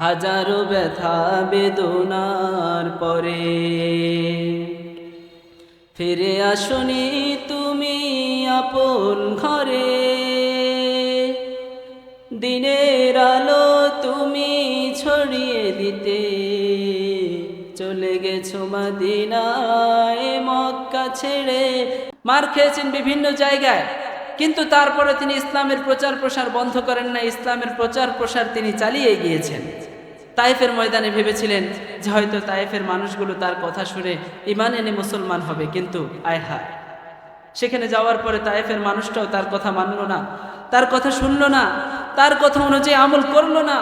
হাজারো ব্যথা বেদনার পরে। ফিরে আসনি তুমি আপন ঘরে। দিনের আলো তুমি ছড়িয়ে দিতে। চলে গেছো মদিনায় মক্কা ছেড়ে। মার খেয়েছেন বিভিন্ন জায়গায়, কিন্তু তারপরে তিনি ইসলামের প্রচার প্রসার বন্ধ করেন না ইসলামের প্রচার প্রসার তিনি চালিয়ে গিয়েছেন। তাইফের ময়দানে ভেবেছিলেন যে হয়তো তাইফের মানুষগুলো তার কথা শুনে ইমান এনে মুসলমান হবে, কিন্তু আয় হায়। সেখানে যাওয়ার পরে তায়েফের মানুষটাও তার কথা মানলো না, তার কথা শুনলো না, তার কথা অনুযায়ী আমল করল না,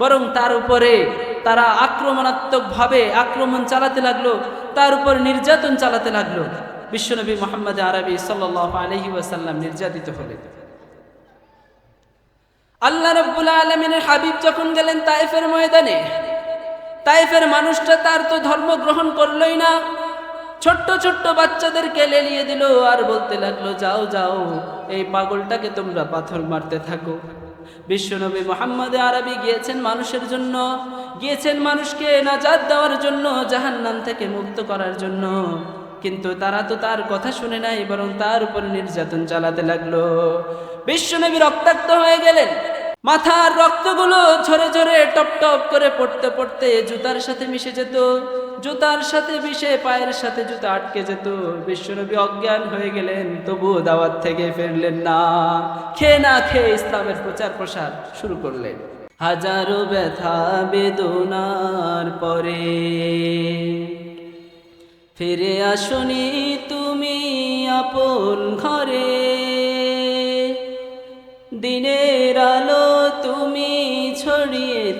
বরং তার উপরে তারা আক্রমণাত্মকভাবে আক্রমণ চালাতে লাগল, তার উপর নির্যাতন চালাতে লাগল। বিশ্বনবী মোহাম্মদ আরবি সাল্লাহ আলহি ওয়াসাল্লাম নির্যাতিত হলেন। আল্লাহ রব্বুল আলমিনের হাবিব যখন গেলেন তাইফের ময়দানে তাইফের মানুষটা তার তো ধর্ম গ্রহণ করলই না। ছোট্ট ছোট্ট বাচ্চাদেরকে লেলিয়ে দিল আর বলতে লাগল, যাও যাও, এই পাগলটাকে তোমরা পাথর মারতে থাকো। বিশ্বনবী মোহাম্মদ আরবি গিয়েছেন মানুষের জন্য, গিয়েছেন মানুষকে নাজাদ দেওয়ার জন্য, জাহান্নাম থেকে মুক্ত করার জন্য। কিন্তু তারা তো তার কথা শুনে নাই, বরং তার উপর নির্যাতন চালাতে লাগল। বিশ্বনবী রক্তাক্ত হয়ে গেলেন। মাথার রক্তগুলো ঝরে ঝরে টপ টপ করে পড়তে পড়তে জুতার সাথে মিশে যেত, জুতার সাথে মিশে পায়ের সাথে জুতা আটকে যেত। বিশ্বনবী অজ্ঞান হয়ে গেলেন তবুও দাওয়াত থেকে ফিরলেন না। খেয়ে না খেয়ে ইসলামের প্রচার প্রসার শুরু করলেন। হাজারো ব্যথা বেদনার পরে। ফিরে আসনি তুমি আপন ঘরে। দিনের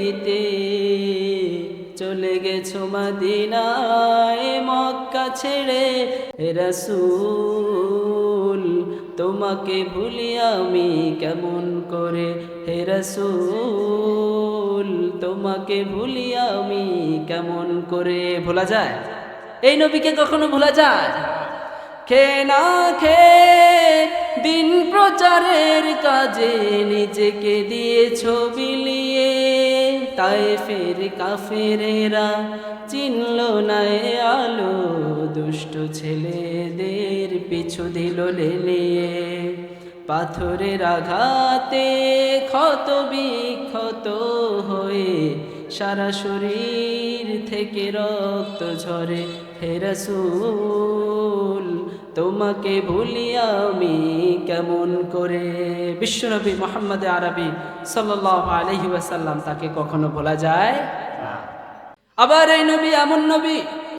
দিতে চলে গেছো মদিনায় মক্কা ছেড়ে। রাসূল, তোমাকে ভুলি আমি কেমন করে? হে রাসূল, তোমাকে ভুলি আমি কেমন করে? ভোলা যায়? এই নবীকে কখনো ভোলা যায়? খে না খে, দিন প্রচারের কাজে নিজেকে দিয়েছ বিলিয়ে তাই ফের কাফেরেরা চিনল না আলো। দুষ্ট ছেলেদের পিছু দিল লেলিয়ে। পাথরের আঘাতে ক্ষত বিক্ষত হয়ে সারা শরীর থেকে রক্ত ঝরে, হে তোমাকে ভুলি আমি কেমন করে? বিশ্বনবী মোহাম্মদ আরবি সাল ওয়াসাল্লাম তাকে কখনো বলা যায় আবার এই নবী এমন নবী